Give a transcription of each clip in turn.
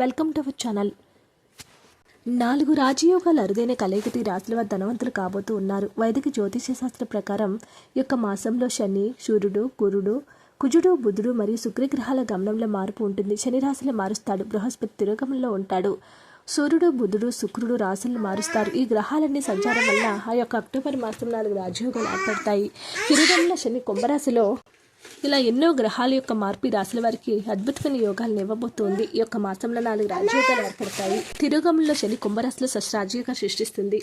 Welcome to our channel. నాలుగు రాజయోగాలు అరుదైన కలయికటి రాశుల వారు ధనవంతులు కాబోతూ ఉన్నారు. వైదిక జ్యోతిష శాస్త్ర ప్రకారం ఈ యొక్క మాసంలో శని సూర్యుడు గురుడు కుజుడు బుధుడు మరియు శుక్రగ్రహాల గమనంలో మార్పు ఉంటుంది. శని రాశులు మారుస్తాడు. బృహస్పతి తిరోగమంలో ఉంటాడు. సూర్యుడు బుధుడు శుక్రుడు రాశులను మారుస్తారు. ఈ గ్రహాలన్నీ సంచారం వల్ల ఆ యొక్క అక్టోబర్ మాసం నాలుగు రాజయోగాలు ఏర్పడతాయి. తిరుగంలో శని కుంభరాశిలో ఇలా ఎన్నో గ్రహాల యొక్క మార్పు ఈ రాశుల వారికి అద్భుతమైన యోగాలను ఇవ్వబోతోంది. ఈ యొక్క మాసంలో నాలుగు రాజయోగాలు ఏర్పడతాయి. తిరుగంలో శని కుంభరాశిలో రాజయోగం సృష్టిస్తుంది.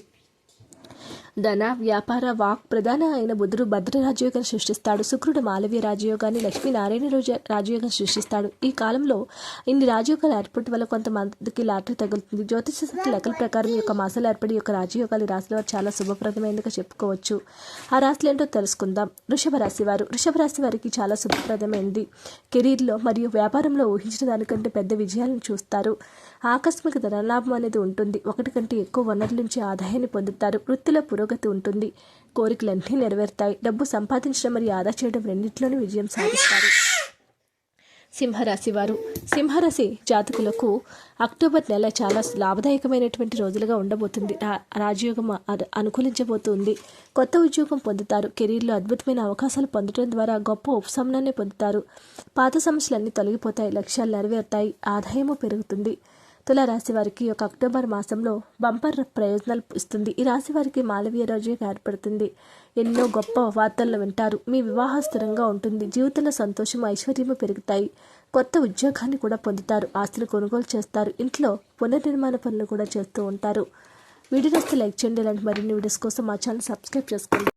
ధన వ్యాపార వాక్ ప్రధాన అయిన బుధుడు భద్ర రాజయోగం సృష్టిస్తాడు. శుక్రుడు మాలవ్య రాజయోగాన్ని లక్ష్మీనారాయణ రోజు రాజయోగం సృష్టిస్తాడు. ఈ కాలంలో ఇన్ని రాజయోగాలు ఏర్పడటం వల్ల కొంతమందికి లాటరీ తగులుతుంది. జ్యోతిష లెక్కల ప్రకారం యొక్క మాసాలు ఏర్పడి యొక్క రాజయోగాలు రాసిన వారు చాలా శుభప్రదమైనదిగా చెప్పుకోవచ్చు. ఆ రాశులు ఏంటో తెలుసుకుందాం. వృషభ రాశి వారు. వృషభ రాశి వారికి చాలా శుభప్రదమైనది కెరీర్లో మరియు వ్యాపారంలో ఊహించిన దానికంటే పెద్ద విజయాలను చూస్తారు. ఆకస్మిక ధనలాభం అనేది ఉంటుంది. ఒకటి కంటే ఎక్కువ వనరుల నుంచి ఆదాయాన్ని పొందుతారు. వృత్తిలో పురోగతి ఉంటుంది. కోరికలన్నీ నెరవేరుతాయి. డబ్బు సంపాదించడం మరియు ఆదా చేయడం రెండింటిలోనూ విజయం సాధిస్తారు. సింహరాశి వారు. సింహరాశి జాతకులకు అక్టోబర్ నెల చాలా లాభదాయకమైనటువంటి రోజులుగా ఉండబోతుంది. రాజయోగం అనుకూలించబోతుంది. కొత్త ఉద్యోగం పొందుతారు. కెరీర్లో అద్భుతమైన అవకాశాలు పొందడం ద్వారా గొప్ప ఉపశమనాన్ని పొందుతారు. పాత సమస్యలన్నీ తొలగిపోతాయి. లక్ష్యాలు నెరవేరుతాయి. ఆదాయము పెరుగుతుంది. తుల రాశి వారికి ఒక యొక్క అక్టోబర్ మాసంలో బంపర్ ప్రయోజనాలు ఇస్తుంది. ఈ రాశి వారికి మాలవీయ రోజు ఏర్పడుతుంది. ఎన్నో గొప్ప వార్తలను వింటారు. మీ వివాహ స్థిరంగా ఉంటుంది. జీవితంలో సంతోషం ఐశ్వర్యము పెరుగుతాయి. కొత్త ఉద్యోగాన్ని కూడా పొందుతారు. ఆస్తులు కొనుగోలు చేస్తారు. ఇంట్లో పునర్నిర్మాణ పనులు కూడా చేస్తూ ఉంటారు. వీడియో లైక్ చేయండి. ఇలాంటి మరిన్ని వీడియోస్ కోసం మా ఛానల్ సబ్స్క్రైబ్ చేసుకోండి.